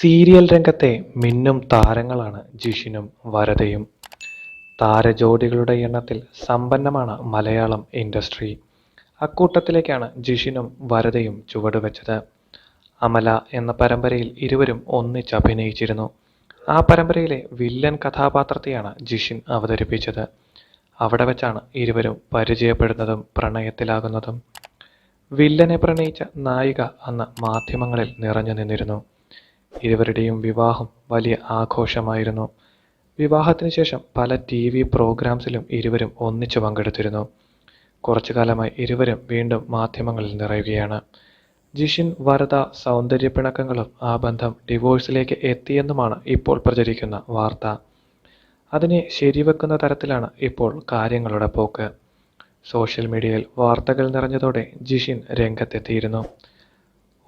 Serial രംഗത്തെ മിന്നും താരങ്ങളാണ് ജിഷിനും വരതയും. താരജോഡികളുടെ എണ്ണത്തിൽ സമ്പന്നമാണ് മലയാളം ഇൻഡസ്ട്രി. അക്കൂട്ടത്തിലേക്കാണ് ജിഷിനും വരതയും ചുവടുവെച്ചത്. അമല എന്ന പരമ്പരയിൽ ഇരുവരും ഒന്നിച്ച് അഭിനയിച്ചിരുന്നു. ആ പരമ്പരയിലെ വില്ലൻ കഥാപാത്രത്തെയാണ് ജിഷിൻ അവതരിപ്പിച്ചത്. അവിടെ വെച്ചാണ് ഇരുവരും പരിചയപ്പെടുന്നതും പ്രണയത്തിലാകുന്നതും. വില്ലനെ പ്രണയിച്ച നായിക അന്ന് മാധ്യമങ്ങളിൽ നിറഞ്ഞു നിന്നിരുന്നു. ഇരുവരുടെയും വിവാഹം വലിയ ആഘോഷമായിരുന്നു. വിവാഹത്തിന് ശേഷം പല ടി വി പ്രോഗ്രാംസിലും ഇരുവരും ഒന്നിച്ചു പങ്കെടുത്തിരുന്നു. കുറച്ചു കാലമായി ഇരുവരും വീണ്ടും മാധ്യമങ്ങളിൽ നിറയുകയാണ്. ജിഷിൻ വരദ സൗന്ദര്യ പിണക്കങ്ങളും ആ ബന്ധം ഡിവോഴ്സിലേക്ക് എത്തിയെന്നുമാണ് ഇപ്പോൾ പ്രചരിക്കുന്ന വാർത്ത. അതിനെ ശരിവെക്കുന്ന തരത്തിലാണ് ഇപ്പോൾ കാര്യങ്ങളുടെ പോക്ക്. സോഷ്യൽ മീഡിയയിൽ വാർത്തകൾ നിറഞ്ഞതോടെ ജിഷിൻ രംഗത്തെത്തിയിരുന്നു.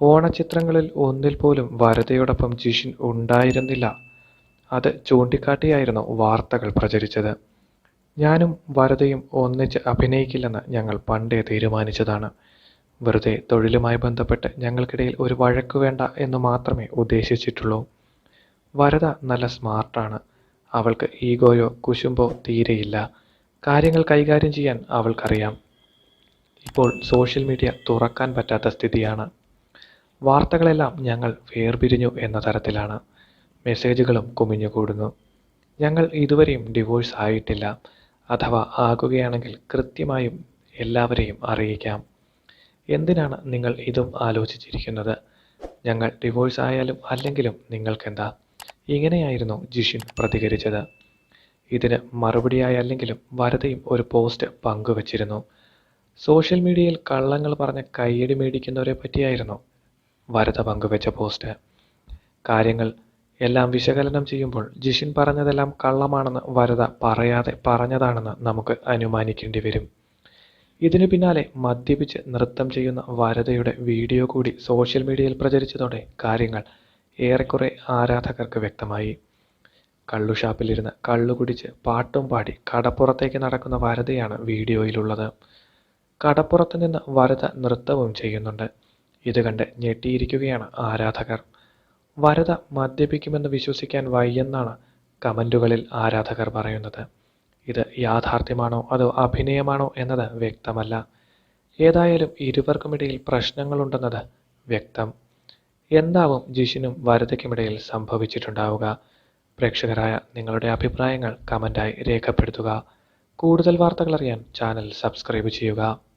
ഓണച്ചിത്രങ്ങളിൽ ഒന്നിൽ പോലും വരതയോടൊപ്പം ജിഷിൻ ഉണ്ടായിരുന്നില്ല. അത് ചൂണ്ടിക്കാട്ടിയായിരുന്നു വാർത്തകൾ പ്രചരിച്ചത്. ഞാനും വരതയും ഒന്നിച്ച് അഭിനയിക്കില്ലെന്ന് ഞങ്ങൾ പണ്ടേ തീരുമാനിച്ചതാണ്. വെറുതെ തൊഴിലുമായി ബന്ധപ്പെട്ട് ഞങ്ങൾക്കിടയിൽ ഒരു വഴക്ക് വേണ്ട എന്ന് മാത്രമേ ഉദ്ദേശിച്ചിട്ടുള്ളൂ. വരത നല്ല സ്മാർട്ടാണ്. അവൾക്ക് ഈഗോയോ കുശുമ്പോ തീരെയില്ല. കാര്യങ്ങൾ കൈകാര്യം ചെയ്യാൻ അവൾക്കറിയാം. ഇപ്പോൾ സോഷ്യൽ മീഡിയ തുറക്കാൻ പറ്റാത്ത സ്ഥിതിയാണ്. വാർത്തകളെല്ലാം ഞങ്ങൾ വേർപിരിഞ്ഞു എന്ന തരത്തിലാണ്. മെസ്സേജുകളും കുമിഞ്ഞുകൂടുന്നു. ഞങ്ങൾ ഇതുവരെയും ഡിവോഴ്സ് ആയിട്ടില്ല. അഥവാ ആകുകയാണെങ്കിൽ കൃത്യമായും എല്ലാവരെയും അറിയിക്കാം. എന്തിനാണ് നിങ്ങൾ ഇതും ആലോചിച്ചിരിക്കുന്നത്? ഞങ്ങൾ ഡിവോഴ്സ് ആയാലും അല്ലെങ്കിലും നിങ്ങൾക്കെന്താ? ഇങ്ങനെയായിരുന്നു ജിഷിൻ പ്രതികരിച്ചത്. ഇതിന് മറുപടിയായി അല്ലെങ്കിലും വരദയും ഒരു പോസ്റ്റ് പങ്കുവച്ചിരുന്നു. സോഷ്യൽ മീഡിയയിൽ കള്ളങ്ങൾ പറഞ്ഞ് കയ്യടി മേടിക്കുന്നവരെ പറ്റിയായിരുന്നു വരദ പങ്കുവെച്ച പോസ്റ്റ്. കാര്യങ്ങൾ എല്ലാം വിശകലനം ചെയ്യുമ്പോൾ ജിഷിൻ പറഞ്ഞതെല്ലാം കള്ളമാണെന്ന് വരദ പറയാതെ പറഞ്ഞതാണെന്ന് നമുക്ക് അനുമാനിക്കേണ്ടി വരും. ഇതിനു പിന്നാലെ മദ്യപിച്ച് നൃത്തം ചെയ്യുന്ന വരദയുടെ വീഡിയോ കൂടി സോഷ്യൽ മീഡിയയിൽ പ്രചരിച്ചതോടെ കാര്യങ്ങൾ ഏറെക്കുറെ ആരാധകർക്ക് വ്യക്തമായി. കള്ളുഷാപ്പിലിരുന്ന് കള്ളു കുടിച്ച് പാട്ടും പാടി കടപ്പുറത്തേക്ക് നടക്കുന്ന വരതയാണ് വീഡിയോയിലുള്ളത്. കടപ്പുറത്ത് നിന്ന് വരത നൃത്തവും ചെയ്യുന്നുണ്ട്. ഇത് കണ്ട് ഞെട്ടിയിരിക്കുകയാണ് ആരാധകർ. വരത മദ്യപിക്കുമെന്ന് വിശ്വസിക്കാൻ വയ്യെന്നാണ് കമന്റുകളിൽ ആരാധകർ പറയുന്നത്. ഇത് യാഥാർത്ഥ്യമാണോ അതോ അഭിനയമാണോ എന്നത് വ്യക്തമല്ല. ഏതായാലും ഇരുവർക്കുമിടയിൽ പ്രശ്നങ്ങളുണ്ടെന്നത് വ്യക്തം. എന്താവും ജിഷിനും വരതയ്ക്കുമിടയിൽ സംഭവിച്ചിട്ടുണ്ടാവുക. പ്രേക്ഷകരായ നിങ്ങളുടെ അഭിപ്രായങ്ങൾ കമന്റായി രേഖപ്പെടുത്തുക. കൂടുതൽ വാർത്തകൾ അറിയാൻ ചാനൽ സബ്സ്ക്രൈബ് ചെയ്യുക.